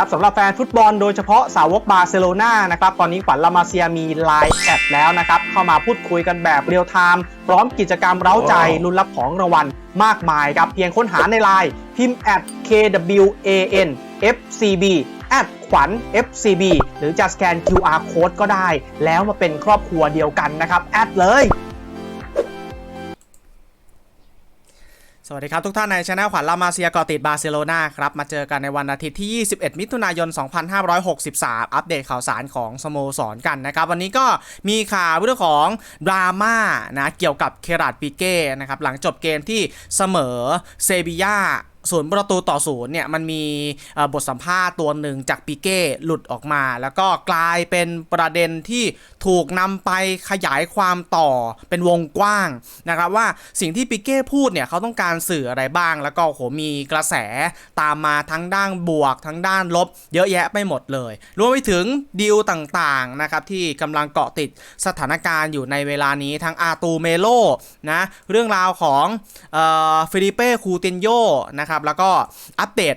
ครับสำหรับแฟนฟุตบอลโดยเฉพาะสาวกบาร์เซโลนานะครับตอนนี้ขวัญลามาเซียมีไลน์แอดแล้วนะครับเข้ามาพูดคุยกันแบบเรียลไทม์พร้อมกิจกรรมเร้าใจลุ้นรับของรางวัลมากมายครับเพียงค้นหาในไลน์พิมพ์ at kwan fcb แอดขวัญ FCB หรือจะสแกน QR code ก็ได้ แล้วมาเป็นครอบครัวเดียวกันนะครับ แอดเลย สวัสดีครับทุกท่านในช anel ขวัญลามาเซียกอติดบาร์เซโลนาครับมาเจอกันในวันอาทิตย์ที่ 21 มิถุนายน 2563 อัปเดตข่าวสารของสโมสรกันนะครับ วันนี้ก็มีข่าวเรื่องของดราม่านะเกี่ยวกับเคราดปิเก้นะครับหลังจบเกมที่เสมอเซบียา ศูนย์ประตูต่อศูนย์เนี่ยมันมีบทสัมภาษณ์ตัวหนึ่งจากปิเก้หลุดออกมา แล้วก็กลายเป็นประเด็นที่ถูกนำไปขยายความต่อเป็นวงกว้างนะครับว่าสิ่งที่ปิเก้พูดเนี่ยเขาต้องการสื่ออะไรบ้าง แล้วก็โหมีกระแสตามมาทั้งด้านบวก ทั้งด้านลบ เยอะแยะไปหมดเลย รวมไปถึงดีลต่างๆนะครับที่กำลังเกาะติดสถานการณ์อยู่ในเวลานี้ทั้งอาตูเมโลนะเรื่องราวของเฟิลิเป้คูตินโยนะครับแล้วก็อัปเดต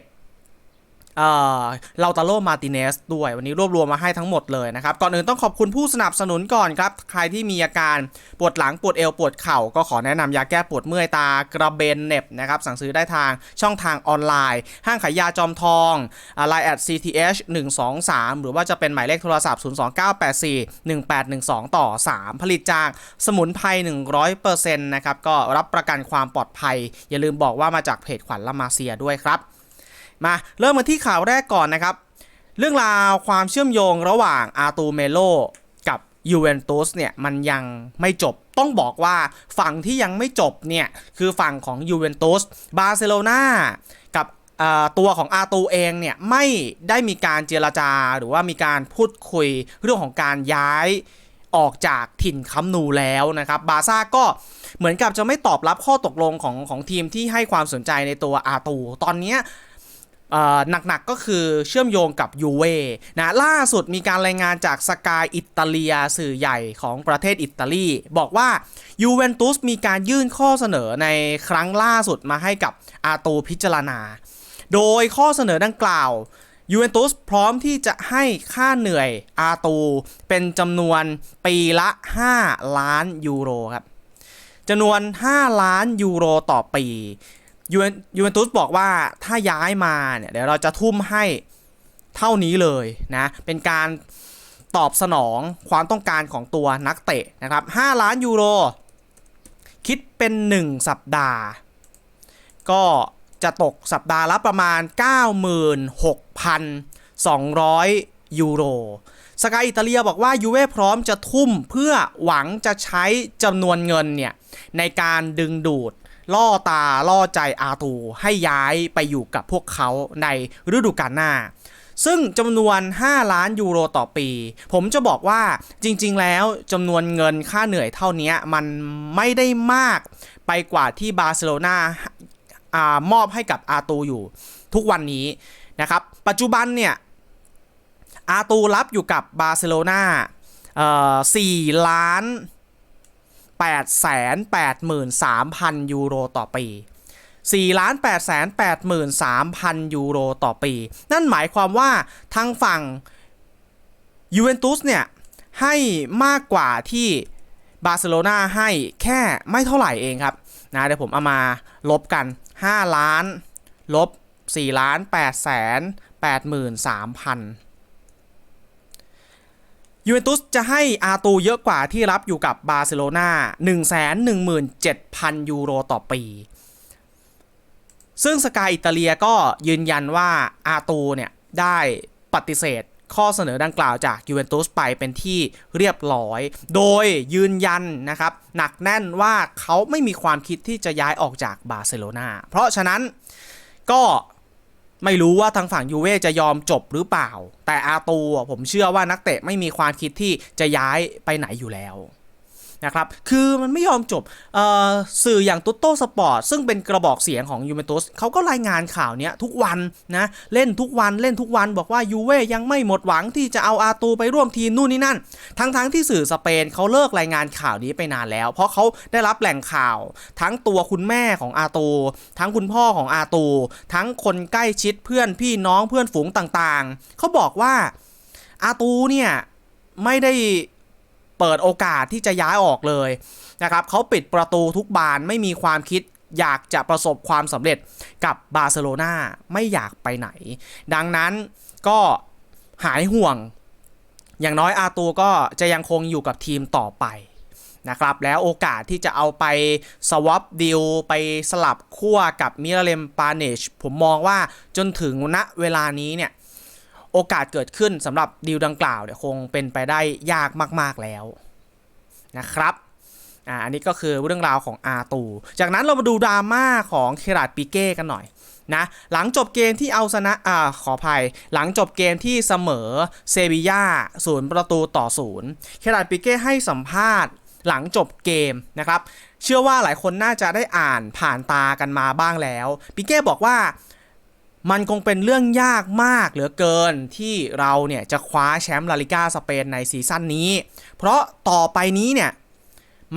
เออลาตาโลมาติเนสด้วย วันนี้รวบรวมมาให้ทั้งหมดเลยนะครับ ก่อนอื่นต้องขอบคุณผู้สนับสนุนก่อนครับ ใครที่มีอาการปวดหลังปวดเอวปวดเข่า ก็ขอแนะนำยาแก้ปวดเมื่อยตากระเบนเน็บนะครับ สั่งซื้อได้ทางช่องทางออนไลน์ ห้างขายยาจอมทองไลน์แอด CTH 123 หรือว่าจะเป็นหมายเลขโทรศัพท์ 02984 1812 ต่อ 3 ผลิตจากสมุนไพร100%นะครับก็รับประกันความปลอดภัย อย่าลืมบอกว่ามาจากเพจขวัญละมาเซียด้วยครับ มาเริ่มมาที่ข่าวแรกก่อนนะครับ เรื่องราวความเชื่อมโยงระหว่างอาตูเมโลกับยูเวนตุสเนี่ยมันยังไม่จบต้องบอกว่าฝั่งที่ยังไม่จบเนี่ยคือฝั่งของยูเวนตุสบาร์เซโลนากับตัวของอาตูเองเนี่ยไม่ได้มีการเจรจาหรือว่ามีการพูดคุยเรื่องของการย้ายออกจากถิ่นคัมนูแล้วนะครับ บาซ่าก็เหมือนกับจะไม่ตอบรับข้อตกลงของของทีมที่ให้ความสนใจในตัวอาตู ตอนนี้ หนักๆก็คือเชื่อมโยงกับยูเว่นะล่าสุดมีการรายงานจากสกายอิตาเลียสื่อใหญ่ของประเทศอิตาลี บอกว่ายูเวนตุสมีการยื่นข้อเสนอในครั้งล่าสุดมาให้กับอาตูพิจารณา โดยข้อเสนอดังกล่าวยูเวนตุสพร้อมที่จะให้ค่าเหนื่อยอาตูเป็นจำนวนปีละ 5 ล้านยูโรครับจำนวน 5 ล้านยูโรต่อปี ยูเวนยูเวนตุสบอกว่าถ้าย้ายมาเนี่ยเดี๋ยวเราจะทุ่มให้เท่านี้เลยนะ เป็นการตอบสนองความต้องการของตัวนักเตะนะครับ 5 ล้านยูโร คิดเป็น 1 สัปดาห์ ก็จะตกสัปดาห์ละประมาณ 96,200 ยูโร สกายอิตาเลียบอกว่ายูเว่พร้อมจะทุ่มเพื่อหวังจะใช้จำนวนเงินเนี่ยในการดึงดูด ล่อตาล่อใจอาตูให้ย้ายไปอยู่กับพวกเขาในฤดูกาลหน้า ซึ่งจำนวน 5 ล้านยูโรต่อปี ผมจะบอกว่าจริง ๆ แล้วจำนวนเงินค่าเหนื่อยเท่านี้มันไม่ได้มากไปกว่าที่บาร์เซโลนาอามอบให้กับอาตูอยู่ทุกวันนี้นะครับ ปัจจุบันเนี่ยอาตูรับอยู่กับบาร์เซโลนาเอ่อ4ล้าน 8แสน8หมื่น3พันยูโรต่อปี4ล้าน8แสน8หมื่น3พันยูโรต่อปี นั่นหมายความว่าทางฝั่งยูเวนตุสเนี่ย ให้มากกว่าที่บาร์เซโลนาให้แค่ไม่เท่าไหร่เองครับนะเดี๋ยวผมเอามาลบกัน 5 ล้าน ลบ4ล้าน8แสน8หมื่น3พัน ยูเวนตุสจะให้อาตูเยอะกว่าที่รับอยู่กับบาร์เซโลนา117,000 ยูโรต่อปี ซึ่งสกายอิตาเลียก็ยืนยันว่าอาตูเนี่ยได้ปฏิเสธข้อเสนอดังกล่าวจากยูเวนตุสไปเป็นที่เรียบร้อย โดยยืนยันนะครับ หนักแน่นว่าเขาไม่มีความคิดที่จะย้ายออกจากบาร์เซโลนาเพราะฉะนั้นก็ ไม่รู้ว่าทางฝั่งยูเว่จะยอมจบหรือเปล่า แต่อาตูผมเชื่อว่านักเตะไม่มีความคิดที่จะย้ายไปไหนอยู่แล้ว นะครับ คือมันไม่ยอมจบสื่ออย่างตุ๊ตโตสปอร์ตซึ่งเป็นกระบอกเสียงของยูเ e นตุสเขาก็รายงานข่าวเนี้ยทุกวันนะเล่นทุกวันเล่นทุกวันบอกว่ายูเว่ยังไม่หมดหวังที่จะเอาอาตูไปร่วมทีมนู่นนี่นั่น ทั้งๆที่สื่อสเปนเขาเลิกรายงานข่าวนี้ไปนานแล้ว เพราะเขาได้รับแหล่งข่าว ทั้งตัวคุณแม่ของอาตูทั้งคุณพ่อของอาตูทั้งคนใกล้ชิดเพื่อนพี่น้องเพื่อนฝูงต่างๆเขาบอกว่าอาตูเนี่ยไม่ได้ เปิดโอกาสที่จะย้ายออกเลยนะครับเขาปิดประตูทุกบานไม่มีความคิดอยากจะประสบความสำเร็จกับบาร์เซโลนาไม่อยากไปไหน ดังนั้นก็หายห่วง อย่างน้อยอาตูก็จะยังคงอยู่กับทีมต่อไปนะครับแล้วโอกาสที่จะเอาไปสวอปดิวไปสลับขั้วกับมิราเลมปาเนชผมมองว่าจนถึงณเวลานี้เนี่ย โอกาสเกิดขึ้นสำหรับดิวดังกล่าวเนี่ยคงเป็นไปได้ยากมากๆแล้วนะครับอ่าอันนี้ก็คือเรื่องราวของอาตู จากนั้นเรามาดูดราม่าของเคราดปิเก้กันหน่อยนะหลังจบเกมที่เอาชนะอ่าขออภัย หลังจบเกมที่เสมอเซบีย่าศูนย์ประตูต่อศูนย์เคราดปิเก้ให้สัมภาษณ์หลังจบเกมนะครับ เชื่อว่าหลายคนน่าจะได้อ่านผ่านตากันมาบ้างแล้วปิเก้บอกว่า มันคงเป็นเรื่องยากมากเหลือเกินที่เราเนี่ยจะคว้าแชมป์ลาลิก้าสเปนในซีซั่นนี้ เพราะต่อไปนี้เนี่ย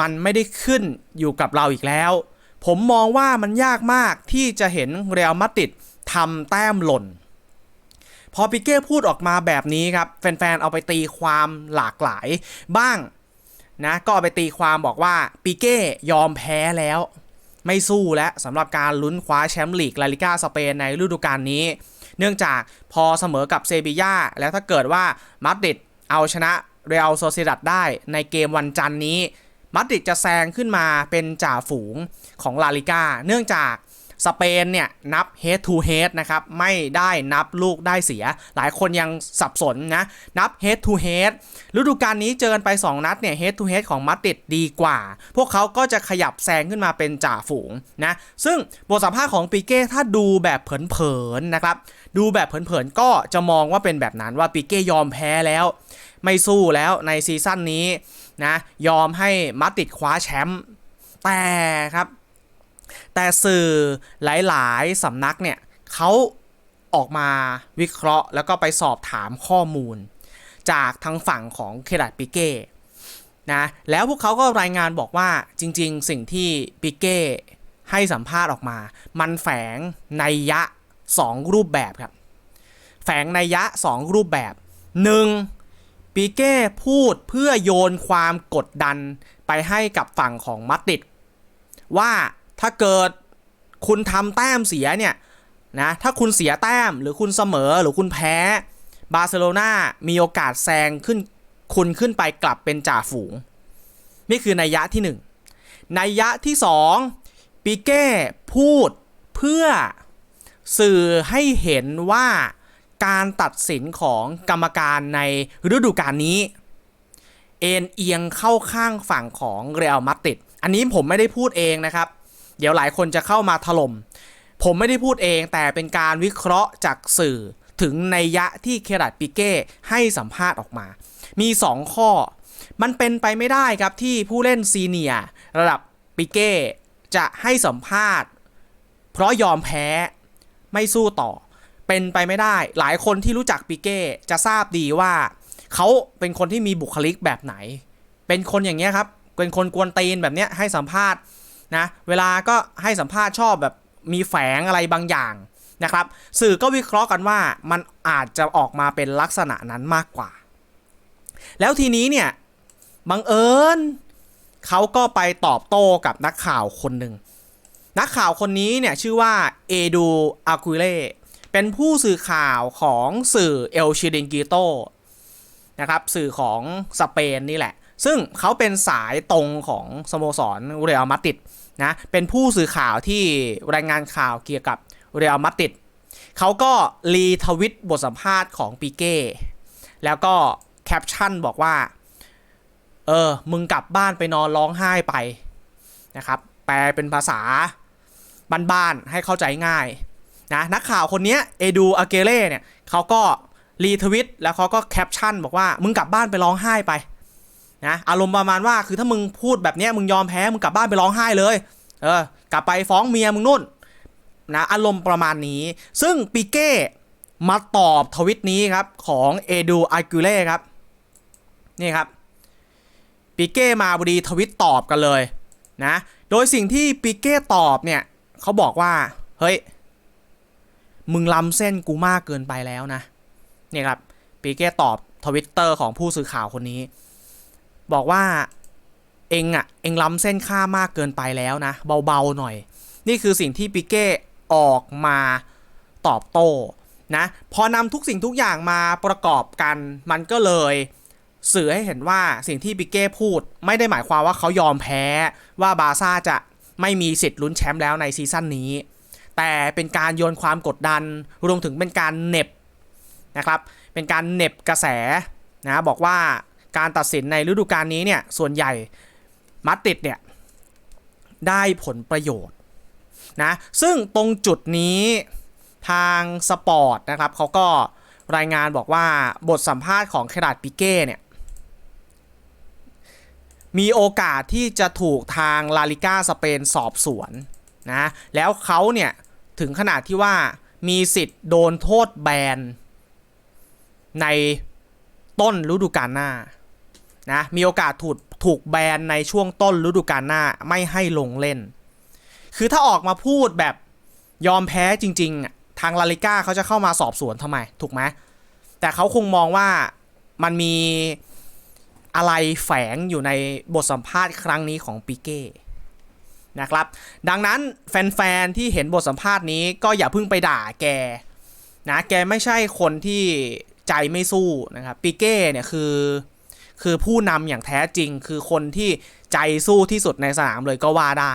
มันไม่ได้ขึ้นอยู่กับเราอีกแล้ว ผมมองว่ามันยากมากที่จะเห็นเรอัลมาดริดทำแต้มหล่น พอปิเก้พูดออกมาแบบนี้ครับ แฟนๆ เอาไปตีความหลากหลายบ้างนะก็เอาไปตีความบอกว่าปิเก้ยอมแพ้แล้ว ไม่สู้แล้วสำหรับการลุ้นคว้าแชมป์ลีกลาลิก้าสเปนในฤดูกาลนี้ เนื่องจากพอเสมอกับเซบีย่าแล้วถ้าเกิดว่ามาดริดเอาชนะเรอัลโซเซดัดได้ในเกมวันจันนี้มาดริดจะแซงขึ้นมาเป็นจ่าฝูงของลาลิก้าเนื่องจาก สเปนเนี่ยนับ head to head นะครับไม่ได้นับลูกได้เสีย หลายคนยังสับสนนะนับ head to head ฤดูกาลนี้เจอกันไป 2 นัดเนี่ย head to head ของมาดริดดีกว่า พวกเขาก็จะขยับแซงขึ้นมาเป็นจ่าฝูงนะซึ่งบทสัมภาษณ์ของปีเก้ถ้าดูแบบเผินๆนะครับดูแบบเผินๆก็จะมองว่าเป็นแบบนั้นว่าปีเก้ยอมแพ้แล้ว ไม่สู้แล้วในซีซั่นนี้นะยอมให้มาดริดคว้าแชมป์แต่ครับ แต่สื่อหลายๆสำนักเนี่ยเขาออกมาวิเคราะห์ แล้วก็ไปสอบถามข้อมูล จากทางฝั่งของเคลัดปิเก้นะแล้วพวกเขาก็รายงานบอกว่าจริงๆ สิ่งที่ปิเก้ให้สัมภาษณ์ออกมา มันแฝงนัยยะ 2 รูปแบบครับ แฝงนัยยะ 2 รูปแบบ 1. ปีเก้พูดเพื่อโยนความกดดันไปให้กับฝั่งของมัดริดว่า ถ้าเกิดคุณทำแต้มเสียเนี่ยนะถ้าคุณเสียแต้มหรือคุณเสมอหรือคุณแพ้บาร์เซโลนามีโอกาสแซงขึ้นคุณขึ้นไปกลับเป็นจ่าฝูง นี่คือนัยยะที่1นัยยะที่ 2ปีเก้พูดเพื่อสื่อให้เห็นว่าการตัดสินของกรรมการในฤดูกาลนี้ เอ็นเอียงเข้าข้างฝั่งของเรอัลมาดริดอันนี้ผมไม่ได้พูดเองนะครับ เดี๋ยวหลายคนจะเข้ามาถล่ม ผมไม่ได้พูดเองแต่เป็นการวิเคราะห์จากสื่อถึงในยะที่เครัดปิเก้ให้สัมภาษณ์ออกมา มี 2 ข้อ มันเป็นไปไม่ได้ครับที่ผู้เล่นซีเนียร์ระดับปิเก้จะให้สัมภาษณ์ เพราะยอมแพ้ไม่สู้ต่อ เป็นไปไม่ได้ หลายคนที่รู้จักปิเก้จะทราบดีว่า เขาเป็นคนที่มีบุคลิกแบบไหน เป็นคนอย่างเงี้ยครับ เป็นคนกวนตีนแบบเนี้ยให้สัมภาษณ์ นะเวลาก็ให้สัมภาษณ์ชอบแบบมีแฝงอะไรบางอย่างนะครับ สื่อก็วิเคราะห์กันว่ามันอาจจะออกมาเป็นลักษณะนั้นมากกว่า แล้วทีนี้เนี่ยบังเอิญเขาก็ไปตอบโต้กับนักข่าวคนหนึ่งนักข่าวคนนี้เนี่ยชื่อว่าเอดูอากุเล่เป็นผู้สื่อข่าวของสื่อเอลชิดิงกิโตนะครับสื่อของสเปนนี่แหละ ซึ่งเขาเป็นสายตรงของสโมสรเรอัลมาดริดนะเป็นผู้สื่อข่าวที่รายงานข่าวเกี่ยวกับเรอัลมาดริดเขาก็รีทวิตบทสัมภาษณ์ของปีเก้แล้วก็แคปชั่นบอกว่า เออ มึงกลับบ้านไปนอนร้องไห้ไปนะครับ แปลเป็นภาษาบ้านๆให้เข้าใจง่ายนะนักข่าวคนนี้เอดูอาเกเล่เนี่ยเขาก็รีทวิตแล้วเขาก็แคปชั่นบอกว่า มึงกลับบ้านไปร้องไห้ไป นะอารมณ์ประมาณว่าคือถ้ามึงพูดแบบนี้มึงยอมแพ้มึงกลับบ้านไปร้องไห้เลยเออกลับไปฟ้องเมียมึงนู่นนะอารมณ์ประมาณนี้ ซึ่งปิเก้มาตอบทวิตนี้ครับของเอดูอากูเล่ครับนี่ครับปิเก้มาบดีทวิตตอบกันเลยนะโดยสิ่งที่ปิเก้ตอบเนี่ยเขาบอกว่าเฮ้ยมึงล้ำเส้นกูมากเกินไปแล้วนะเนี่ยครับปิเก้ตอบทวิตเตอร์ของผู้สื่อข่าวคนนี้ บอกว่าเองอะเองล้ำเส้นค่ามากเกินไปแล้วนะ เบาๆหน่อย นี่คือสิ่งที่ปิเก้ออกมาตอบโต้นะพอนำทุกสิ่งทุกอย่างมาประกอบกันมันก็เลยสื่อให้เห็นว่าสิ่งที่ปิเก้พูด ไม่ได้หมายความว่าเขายอมแพ้ว่าบาซ่าจะไม่มีสิทธิ์ลุ้นแชมป์แล้วในซีซั่นนี้ แต่เป็นการโยนความกดดันรวมถึงเป็นการเน็บนะครับเป็นการเน็บกระแสนะบอกว่า การตัดสินในฤดูกาลนี้เนี่ยส่วนใหญ่มาดริดเนี่ยได้ผลประโยชน์นะซึ่งตรงจุดนี้ทางสปอร์ตนะครับเขาก็รายงานบอกว่าบทสัมภาษณ์ของเคราดปิเก้เนี่ยมีโอกาสที่จะถูกทางลาลิก้าสเปนสอบสวนนะแล้วเขาเนี่ยถึงขนาดที่ว่ามีสิทธิ์โดนโทษแบนในต้นฤดูกาลหน้า นะมีโอกาสถูกถูกแบนในช่วงต้นฤดูกาลหน้าไม่ให้ลงเล่น คือถ้าออกมาพูดแบบยอมแพ้จริงๆ ทางลาลิก้าเขาจะเข้ามาสอบสวนทำไม ถูกไหมแต่เขาคงมองว่ามันมีอะไรแฝงอยู่ในบทสัมภาษณ์ครั้งนี้ของปิเก้นะครับ ดังนั้นแฟนๆ ที่เห็นบทสัมภาษณ์นี้ก็อย่าเพิ่งไปด่าแกนะ แกไม่ใช่คนที่ใจไม่สู้นะครับปิเก้เนี่ยคือ คือผู้นำอย่างแท้จริง คือคนที่ใจสู้ที่สุดในสนามเลยก็ว่าได้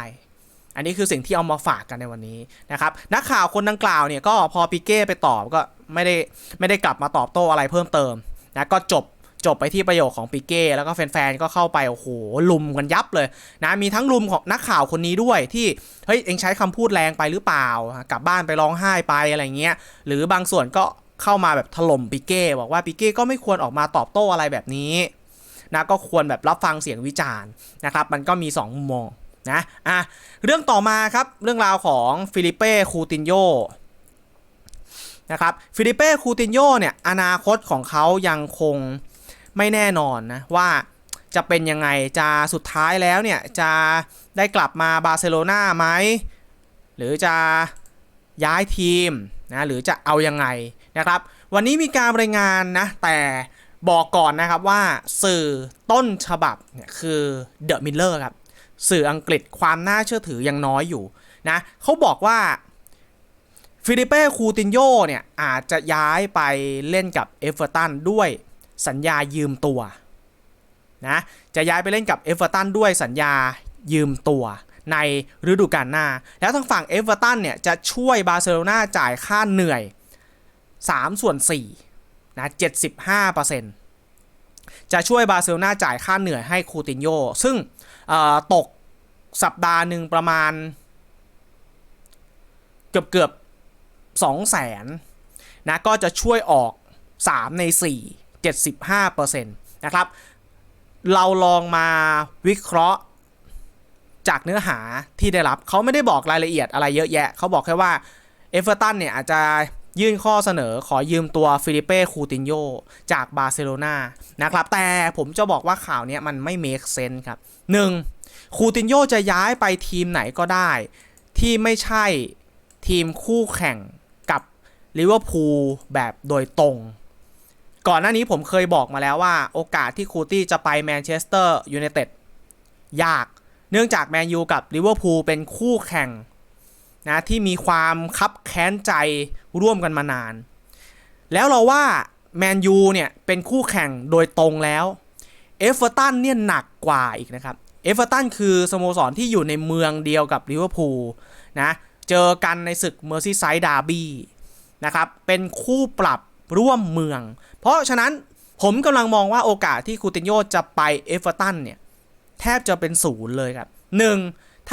อันนี้คือสิ่งที่เอามาฝากกันในวันนี้นะครับนักข่าวคนดังกล่าวเนี่ยก็พอปิเก้ไปตอบก็ไม่ได้ไม่ได้กลับมาตอบโต้อะไรเพิ่มเติมนะก็จบจบไปที่ประโยคของปิเก้แล้วก็แฟนๆ ก็เข้าไป โอ้โห ลุมกันยับเลยนะมีทั้งลุมของนักข่าวคนนี้ด้วยที่ เฮ้ย เองใช้คำพูดแรงไปหรือเปล่า กลับบ้านไปร้องไห้ไปอะไรเงี้ย หรือบางส่วนก็เข้ามาแบบถล่มปิเก้ บอกว่าปิเก้ก็ไม่ควรออกมาตอบโต้อะไรแบบนี้ นะก็ควรแบบรับฟังเสียงวิจารณ์นะครับ มันก็มี2มุมมองนะอะเรื่องต่อมาครับเรื่องราวของฟิลิเป้คูตินโยนะครับฟิลิเป้คูตินโยเนี่ยอนาคตของเขายังคงไม่แน่นอนนะว่าจะเป็นยังไงจะสุดท้ายแล้วเนี่ยจะได้กลับมาบาร์เซโลนาไหมหรือจะย้ายทีมนะหรือจะเอายังไงนะครับ วันนี้มีการรายงานนะแต่ บอกก่อนนะครับว่าสื่อต้นฉบับเนี่ยคือเดอะมิลเลอร์ครับ สื่ออังกฤษความน่าเชื่อถือยังน้อยอยู่นะเขาบอกว่าฟิลิเป้คูตินโยเนี่ยอาจจะย้ายไปเล่นกับเอเวอร์ตันด้วยสัญญายืมตัวนะจะย้ายไปเล่นกับเอเวอร์ตันด้วยสัญญายืมตัวในฤดูกาลหน้า แล้วทางฝั่งเอเวอร์ตันเนี่ยจะช่วยบาร์เซโลนาจ่ายค่าเหนื่อย 3 ส่วน 4 นะ75%จะช่วยบาร์เซโลนาจ่ายค่าเหนื่อยให้คูตินโยซึ่งตกสัปดาห์หนึ่งประมาณ เกือบเกือบสองแสนนะก็จะช่วยออก 3 ใน 4 75%นะครับ เราลองมาวิเคราะห์จากเนื้อหาที่ได้รับ เขาไม่ได้บอกรายละเอียดอะไรเยอะแยะ เขาบอกแค่ว่าเอเวอร์ตันเนี่ยอาจจะ ยื่นข้อเสนอขอยืมตัวฟิลิเป้คูตินโยจากบาร์เซโลนานะครับ แต่ผมจะบอกว่าข่าวนี้มันไม่เมคเซนครับ 1. คูตินโยจะย้ายไปทีมไหนก็ได้ ที่ไม่ใช่ทีมคู่แข่งกับลิเวอร์พูลแบบโดยตรง ก่อนหน้านี้ผมเคยบอกมาแล้วว่า โอกาสที่คูตี้จะไปแมนเชสเตอร์ยูไนเต็ดยาก เนื่องจากแมนยูกับลิเวอร์พูลเป็นคู่แข่ง นะที่มีความคับแค้นใจร่วมกันมานาน แล้วเราว่าแมนยูเนี่ยเป็นคู่แข่งโดยตรงแล้วเอฟเวอร์ตันเนี่ยหนักกว่าอีกนะครับเอฟเวอร์ตันคือสโมสรที่อยู่ในเมืองเดียวกับลิเวอร์พูลนะเจอกันในศึกเมอร์ซี่ไซด์ดาร์บี้นะครับเป็นคู่ปรับร่วมเมือง เพราะฉะนั้นผมกำลังมองว่าโอกาสที่คูตินโยจะไปเอฟเวอร์ตันเนี่ยแทบจะเป็นศูนย์เลยครับหนึ่ง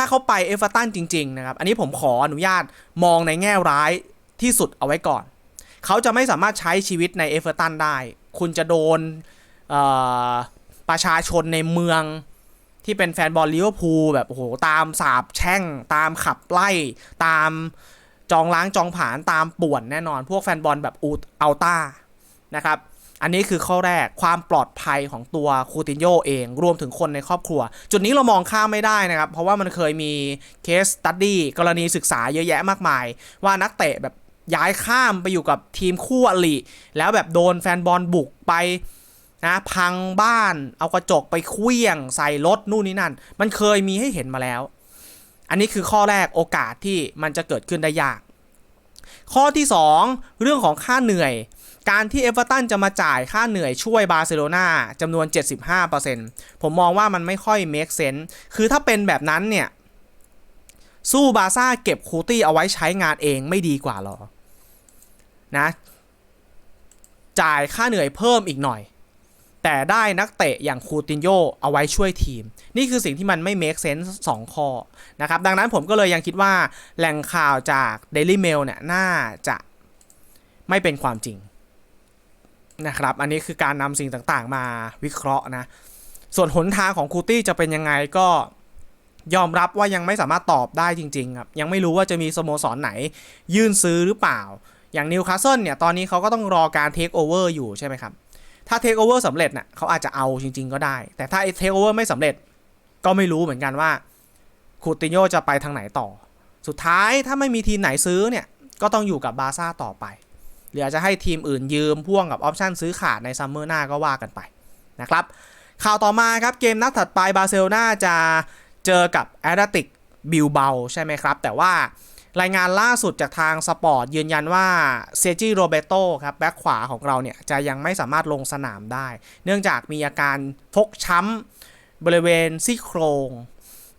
ถ้าเขาไปเอฟเวอร์ตันจริงๆนะครับ อันนี้ผมขออนุญาตมองในแง่ร้ายที่สุดเอาไว้ก่อน เขาจะไม่สามารถใช้ชีวิตในเอฟเวอร์ตันได้ คุณจะโดนประชาชนในเมืองที่เป็นแฟนบอลลิเวอร์พูลแบบโอ้โหตามสาบแช่ง ตามขับไล่ ตามจองล้างจองผานตามป่วนแน่นอน พวกแฟนบอลแบบอูดอัลต้านะครับ อันนี้คือข้อแรกความปลอดภัยของตัวคูตินโยเอง รวมถึงคนในครอบครัว จุดนี้เรามองข้ามไม่ได้นะครับ เพราะว่ามันเคยมีเคสตัดดี้กรณีศึกษาเยอะแยะมากมาย ว่านักเตะแบบย้ายข้ามไปอยู่กับทีมคู่อริแล้วแบบโดนแฟนบอลบุกไปนะพังบ้านเอากระจกไปเคลี้ยงใส่รถนู่นนี่นั่น มันเคยมีให้เห็นมาแล้ว อันนี้คือข้อแรกโอกาสที่มันจะเกิดขึ้นได้ยาก ข้อที่ 2 เรื่องของค่าเหนื่อย การที่เอเวอร์ตันจะมาจ่ายค่าเหนื่อยช่วยบาร์เซโลนาจำนวน 75%ผมมองว่ามันไม่ค่อย make sense คือถ้าเป็นแบบนั้นเนี่ย สู้บาร์ซ่าเก็บคูตี้เอาไว้ใช้งานเองไม่ดีกว่าหรอ นะ จ่ายค่าเหนื่อยเพิ่มอีกหน่อย แต่ได้นักเตะอย่างคูตินโยเอาไว้ช่วยทีม นี่คือสิ่งที่มันไม่ make sense สองข้อนะครับ ดังนั้นผมก็เลยยังคิดว่าแหล่งข่าวจาก Daily Mail เนี่ยน่าจะไม่เป็นความจริง นะครับ อันนี้คือการนำสิ่งต่างๆ มาวิเคราะห์นะ ส่วนหนทางของคูตี้จะเป็นยังไงก็ยอมรับว่ายังไม่สามารถตอบได้จริง ๆ ครับ ยังไม่รู้ว่าจะมีสโมสรไหน ยื่นซื้อหรือเปล่า อย่างนิวคาสเซิลเนี่ย ตอนนี้เขาก็ต้องรอการเทคโอเวอร์อยู่ใช่ไหมครับ ถ้าเทคโอเวอร์สำเร็จน่ะเขาอาจจะเอาจริง ๆ ก็ได้ แต่ถ้าเทคโอเวอร์ไม่สำเร็จ ก็ไม่รู้เหมือนกันว่าคูติโยจะไปทางไหนต่อ สุดท้ายถ้าไม่มีทีมไหนซื้อเนี่ย ก็ต้องอยู่กับบาซ่าต่อไป หรืออาจจะให้ทีมอื่นยืมพ่วงกับออปชันซื้อขาดในซัมเมอร์หน้าก็ว่ากันไปนะครับข่าวต่อมาครับเกมนัดถัดไปบาร์เซโลนาจะเจอกับแอตเลติกบิลเบาใช่ไหมครับ แต่ว่ารายงานล่าสุดจากทางสปอร์ตยืนยันว่าเซจิโรเบโตครับแบ็คขวาของเราเนี่ยจะยังไม่สามารถลงสนามได้ เนื่องจากมีอาการฟกช้ำบริเวณซี่โครง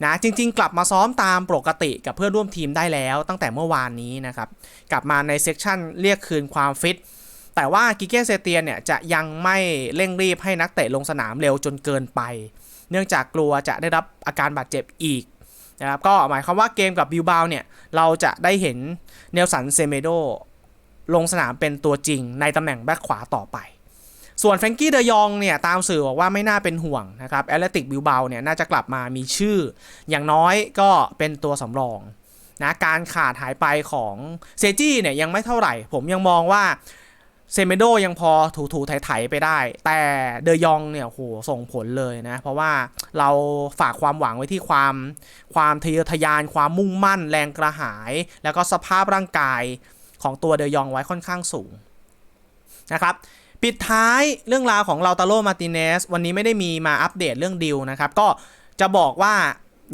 นะจริง ๆ กลับมาซ้อมตามปกติกับเพื่อนร่วมทีมได้แล้วตั้งแต่เมื่อวานนี้นะครับ กลับมาในเซกชันเรียกคืนความฟิตแต่ว่ากิเกเซเตียนเนี่ยจะยังไม่เร่งรีบให้นักเตะลงสนามเร็วจนเกินไป เนื่องจากกลัวจะได้รับอาการบาดเจ็บอีกนะครับก็หมายความว่าเกมกับบิลบาวเนี่ยเราจะได้เห็นเนลสันเซเมโดลงสนามเป็นตัวจริงในตำแหน่งแบ็คขวาต่อไป ส่วนแฟรงกี้เดยองเนี่ยตามสื่อบอกว่าไม่น่าเป็นห่วงนะครับแอตเลติกบิลบาเนี่ยน่าจะกลับมามีชื่อ อย่างน้อยก็เป็นตัวสำรองนะการขาดหายไปของเซจี้เนี่ยยังไม่เท่าไหร่ ผมยังมองว่าเซเมโดยังพอถูถูไถๆไปได้ แต่เดยองเนี่ยโหส่งผลเลยนะ เพราะว่าเราฝากความหวังไว้ที่ความความทะเยอทะยาน ความมุ่งมั่น แรงกระหาย แล้วก็สภาพร่างกายของตัวเดยองไว้ค่อนข้างสูงนะครับ ปิดท้ายเรื่องราวของเราตาโลมาติเนสวันนี้ไม่ได้มีมาอัปเดตเรื่องดิวนะครับ ก็จะบอกว่า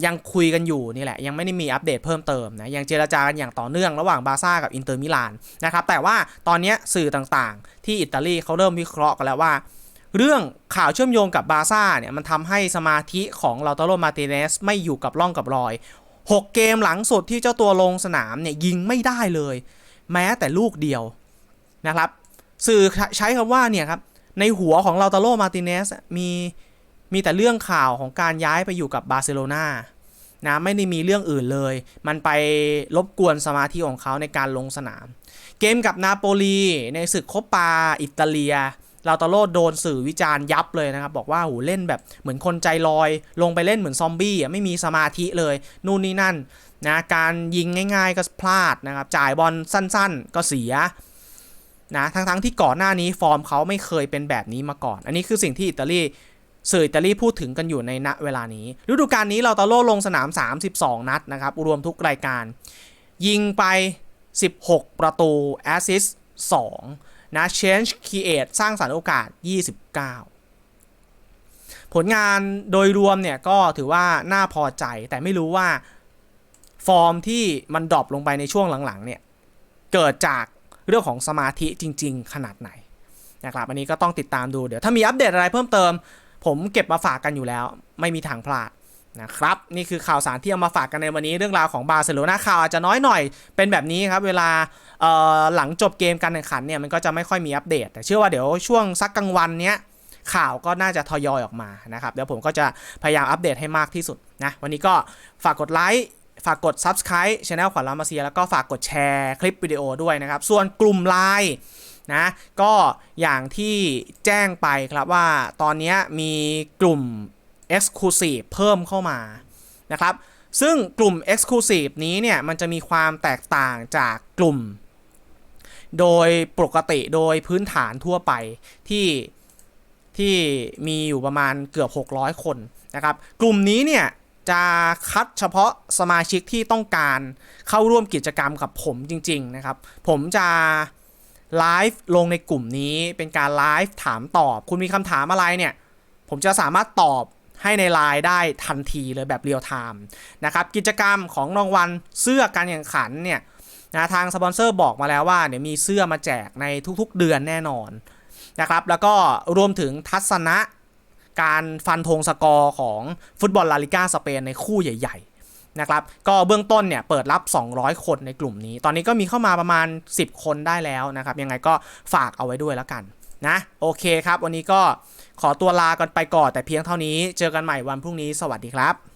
ยังคุยกันอยู่นี่แหละ ยังไม่ได้มีอัปเดตเพิ่มเติมนะ ยังเจรจากันอย่างต่อเนื่องระหว่างบาซ่ากับอินเตอร์มิลานนะครับ แต่ว่าตอนนี้สื่อต่างๆ ที่อิตาลีเขาเริ่มวิเคราะห์กันแล้วว่า เรื่องข่าวเชื่อมโยงกับบาซ่าเนี่ยมันทำให้สมาธิของลาตาโรมาติเนสไม่อยู่กับร่องกับรอย 6 เกมหลังสุดที่เจ้าตัวลงสนามเนี่ยยิงไม่ได้เลย แม้แต่ลูกเดียวนะครับ สื่อใช้คำว่าเนี่ยครับในหัวของลาตาโรมาติเนสมีมีแต่เรื่องข่าวของการย้ายไปอยู่กับบาร์เซโลนานะไม่ได้มีเรื่องอื่นเลย มันไปรบกวนสมาธิของเขาในการลงสนาม เกมกับนาโปลีในศึกโคปาอิตาเลียลาตาโลโดนสื่อวิจารณ์ยับเลยนะครับ บอกว่าหูเล่นแบบเหมือนคนใจลอย ลงไปเล่นเหมือนซอมบี้ไม่มีสมาธิเลย นู่นนี่นั่นนะการยิงง่าย ๆ ก็พลาดนะครับ จ่ายบอลสั้น ๆ ก็เสีย นะทั้งๆที่ก่อนหน้านี้ฟอร์มเขาไม่เคยเป็นแบบนี้มาก่อน อันนี้คือสิ่งที่อิตาลีสื่ออิตาลีพูดถึงกันอยู่ในณเวลานี้ฤดูกาลนี้เราตาโลลงสนาม 32 นัดนะครับรวมทุกรายการ ยิงไป 16 ประตูแอสซิสต์2นะ change create สร้างสรรค์โอกาส 29 ผลงานโดยรวมเนี่ยก็ถือว่าน่าพอใจแต่ไม่รู้ว่าฟอร์มที่มันดรอปลงไปในช่วงหลังๆเนี่ยเกิดจาก เรื่องของสมาธิจริง ๆ ขนาดไหนนะครับอันนี้ก็ต้องติดตามดูเดี๋ยวถ้ามีอัปเดตอะไรเพิ่มเติม ผมเก็บมาฝากกันอยู่แล้ว ไม่มีทางพลาดนะครับนี่คือข่าวสารที่เอามาฝากกันในวันนี้เรื่องราวของบาร์เซโลนาข่าวอาจจะน้อยหน่อยเป็นแบบนี้ครับ เวลาหลังจบเกมการแข่งขันเนี่ยมันก็จะไม่ค่อยมีอัปเดต แต่เชื่อว่าเดี๋ยวช่วงสักกลางวันเนี้ยข่าวก็น่าจะทยอยออกมานะครับเดี๋ยวผมก็จะพยายามอัปเดตให้มากที่สุดนะวันนี้ก็ฝากกดไลค์ ฝากกด Subscribe Channel ขวัญลามาเซียแล้วก็ฝากกดแชร์คลิปวิดีโอด้วยนะครับ ส่วนกลุ่มไลน์นะก็อย่างที่แจ้งไปครับว่าตอนนี้มีกลุ่ม Exclusive เพิ่มเข้ามานะครับ ซึ่งกลุ่ม Exclusive นี้เนี่ย มันจะมีความแตกต่างจากกลุ่ม โดยปกติโดยพื้นฐานทั่วไปที่ที่มีอยู่ประมาณเกือบ 600 คนนะครับ กลุ่มนี้เนี่ย จะคัดเฉพาะสมาชิกที่ต้องการเข้าร่วมกิจกรรมกับผมจริง ๆ นะครับ ผมจะไลฟ์ลงในกลุ่มนี้เป็นการไลฟ์ถามตอบ คุณมีคำถามอะไรเนี่ย ผมจะสามารถตอบให้ในไลน์ได้ทันทีเลยแบบเรียลไทม์นะครับ กิจกรรมของรางวัลเสื้อการแข่งขันเนี่ยนะทางสปอนเซอร์บอกมาแล้วว่าเดี๋ยวมีเสื้อมาแจกในทุกๆเดือนแน่นอนนะครับ แล้วก็รวมถึงทัศนะ การฟันธงสกอร์ของฟุตบอลลาลิก้าสเปนในคู่ใหญ่ๆนะครับก็เบื้องต้นเนี่ยเปิดรับ 200 คนในกลุ่มนี้ ตอนนี้ก็มีเข้ามาประมาณ 10 คนได้แล้วนะครับยังไงก็ฝากเอาไว้ด้วยแล้วกันนะโอเคครับ วันนี้ก็ขอตัวลากันไปก่อนแต่เพียงเท่านี้เจอกันใหม่วันพรุ่งนี้สวัสดีครับ